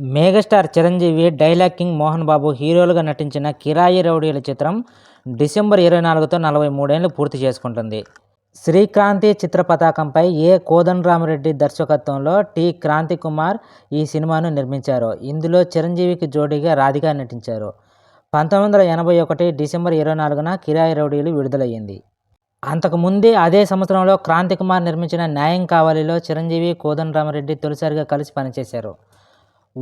Megastar Chiranjeevi dialogue king Mohan Babu హీరోలుగా నటించిన కిరాయి రౌడీల చిత్రం డిసెంబర్ ఇరవై నాలుగుతో నలభై మూడేళ్ళు పూర్తి చేసుకుంటుంది. శ్రీక్రాంతి చిత్ర పతాకంపై ఏ కోదండరామరెడ్డి దర్శకత్వంలో టి. క్రాంతి కుమార్ ఈ సినిమాను నిర్మించారు. ఇందులో చిరంజీవికి జోడీగా రాధిక నటించారు. పంతొమ్మిది వందల ఎనభై ఒకటి డిసెంబర్ ఇరవై నాలుగున కిరాయి రౌడీలు విడుదలయ్యింది. అంతకుముందే అదే సంవత్సరంలో క్రాంతి కుమార్ నిర్మించిన న్యాయం కావాలిలో చిరంజీవి కోదండరామరెడ్డి తొలిసారిగా కలిసి పనిచేశారు.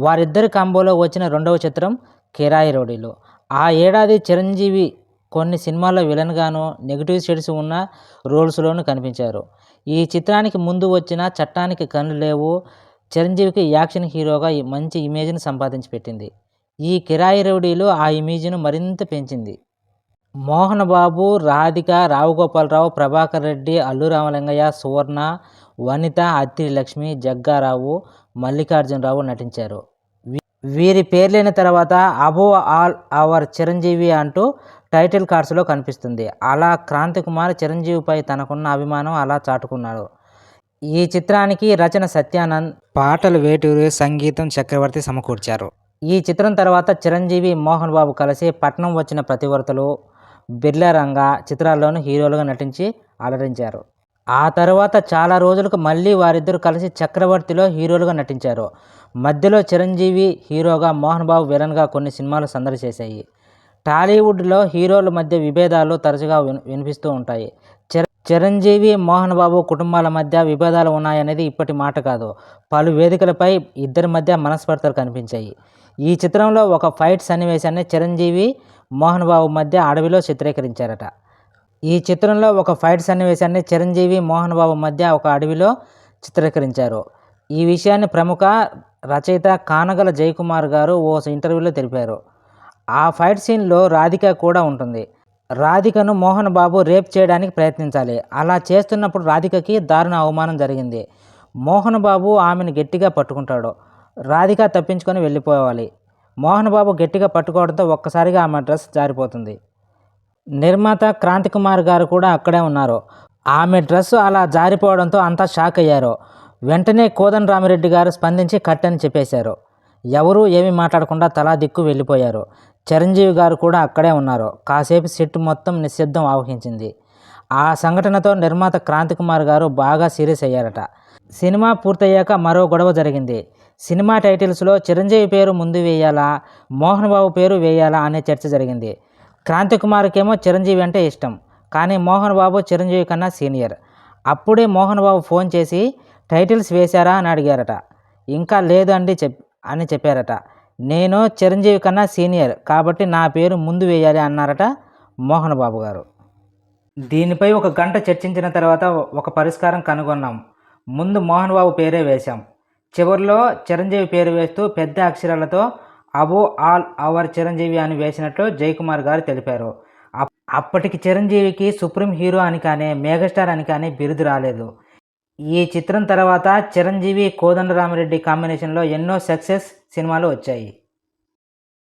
వారిద్దరి కాంబోలో వచ్చిన రెండవ చిత్రం కిరాయి రౌడీలు. ఆ ఏడాది చిరంజీవి కొన్ని సినిమాల్లో విలన్గాను నెగిటివ్ షేడ్స్ ఉన్న రోల్స్లోనూ కనిపించారు. ఈ చిత్రానికి ముందు వచ్చిన చట్టానికి కన్ను లేవు చిరంజీవికి యాక్షన్ హీరోగా ఈ మంచి ఇమేజ్ని సంపాదించి పెట్టింది. ఈ కిరాయి రౌడీలు ఆ ఇమేజ్ను మరింత పెంచింది. మోహన్ బాబు రాధిక రావు గోపాలరావు ప్రభాకర్ రెడ్డి అల్లు రామలింగయ్య సువర్ణ వనిత అత్తిరి లక్ష్మి జగ్గారావు మల్లికార్జునరావు నటించారు. వీరి పేర్లైన తర్వాత అబో ఆల్ అవర్ చిరంజీవి అంటూ టైటిల్ కార్డ్స్లో కనిపిస్తుంది. అలా క్రాంతి కుమార్ చిరంజీవిపై తనకున్న అభిమానం అలా చాటుకున్నాడు. ఈ చిత్రానికి రచన సత్యానంద్ పాటలు వేటూరు సంగీతం చక్రవర్తి సమకూర్చారు. ఈ చిత్రం తర్వాత చిరంజీవి మోహన్ బాబు కలిసి పట్నం వచ్చిన ప్రతివర్తలు బిర్లా రంగా చిత్రాల్లోనూ హీరోలుగా నటించి అలరించారు. ఆ తర్వాత చాలా రోజులకు మళ్ళీ వారిద్దరూ కలిసి చక్రవర్తిలో హీరోలుగా నటించారు. మధ్యలో చిరంజీవి హీరోగా మోహన్ బాబు విలన్గా కొన్ని సినిమాలు సందడి చేశాయి. టాలీవుడ్లో హీరోల మధ్య విభేదాలు తరచుగా విన్ వినిపిస్తూ ఉంటాయి. చిర చిరంజీవి మోహన్ బాబు కుటుంబాల మధ్య విభేదాలు ఉన్నాయనేది ఇప్పటి మాట కాదు. పలు వేదికలపై ఇద్దరి మధ్య మనస్పర్ధలు కనిపించాయి. ఈ చిత్రంలో ఒక ఫైట్ సన్నివేశాన్ని చిరంజీవి మోహన్ బాబు మధ్య అడవిలో చిత్రీకరించారట. ఈ చిత్రంలో ఒక ఫైట్ సన్నివేశాన్ని చిరంజీవి మోహన్ బాబు మధ్య ఒక అడవిలో చిత్రీకరించారు. ఈ విషయాన్ని ప్రముఖ రచయిత కానగల జయకుమార్ గారు ఓ ఇంటర్వ్యూలో తెలిపారు. ఆ ఫైట్ సీన్లో రాధిక కూడా ఉంటుంది. రాధికను మోహన్ బాబు రేప్ చేయడానికి ప్రయత్నించాలి. అలా చేస్తున్నప్పుడు రాధికకి దారుణ అవమానం జరిగింది. మోహన్ బాబు ఆమెను గట్టిగా పట్టుకుంటాడు. రాధిక తప్పించుకొని వెళ్ళిపోవాలి. మోహన్ బాబు గట్టిగా పట్టుకోవడంతో ఒక్కసారిగా ఆమె డ్రెస్ జారిపోతుంది. నిర్మాత క్రాంతి కుమార్ గారు కూడా అక్కడే ఉన్నారు. ఆమె డ్రెస్సు అలా జారిపోవడంతో అంతా షాక్ అయ్యారు. వెంటనే కోదన్ రామిరెడ్డి గారు స్పందించి కట్ అని చెప్పేశారు. ఎవరూ ఏమీ మాట్లాడకుండా తలా దిక్కు వెళ్ళిపోయారు. చిరంజీవి గారు కూడా అక్కడే ఉన్నారు. కాసేపు సెట్ మొత్తం నిశ్శబ్దం ఆవహించింది. ఆ సంఘటనతో నిర్మాత క్రాంతి కుమార్ గారు బాగా సీరియస్ అయ్యారట. సినిమా పూర్తయ్యాక మరో గొడవ జరిగింది. సినిమా టైటిల్స్లో చిరంజీవి పేరు ముందు వేయాలా మోహన్ బాబు పేరు వేయాలా అనే చర్చ జరిగింది. క్రాంతి కుమార్కేమో చిరంజీవి అంటే ఇష్టం కానీ మోహన్ బాబు చిరంజీవి కన్నా సీనియర్. అప్పుడే మోహన్ బాబు ఫోన్ చేసి టైటిల్స్ వేశారా? అని అడిగారట. ఇంకా లేదు అండి చెప్ అని చెప్పారట. నేను చిరంజీవి కన్నా సీనియర్ కాబట్టి నా పేరు ముందు వేయాలి అన్నారట మోహన్ బాబు గారు. దీనిపై ఒక గంట చర్చించిన తర్వాత ఒక పరిష్కారం కనుగొన్నాం. ముందు మోహన్ బాబు పేరే వేశాం. చివరిలో చిరంజీవి పేరు వేస్తూ పెద్ద అక్షరాలతో అబో ఆల్ అవర్ చిరంజీవి అని వేసినట్లు జయకుమార్ గారు తెలిపారు. అప్పటికి చిరంజీవికి సుప్రీం హీరో అని కానీ మెగాస్టార్ అని కానీ బిరుదు రాలేదు. ఈ చిత్రం తర్వాత చిరంజీవి కోదండరామిరెడ్డి కాంబినేషన్లో ఎన్నో సక్సెస్ సినిమాలు వచ్చాయి.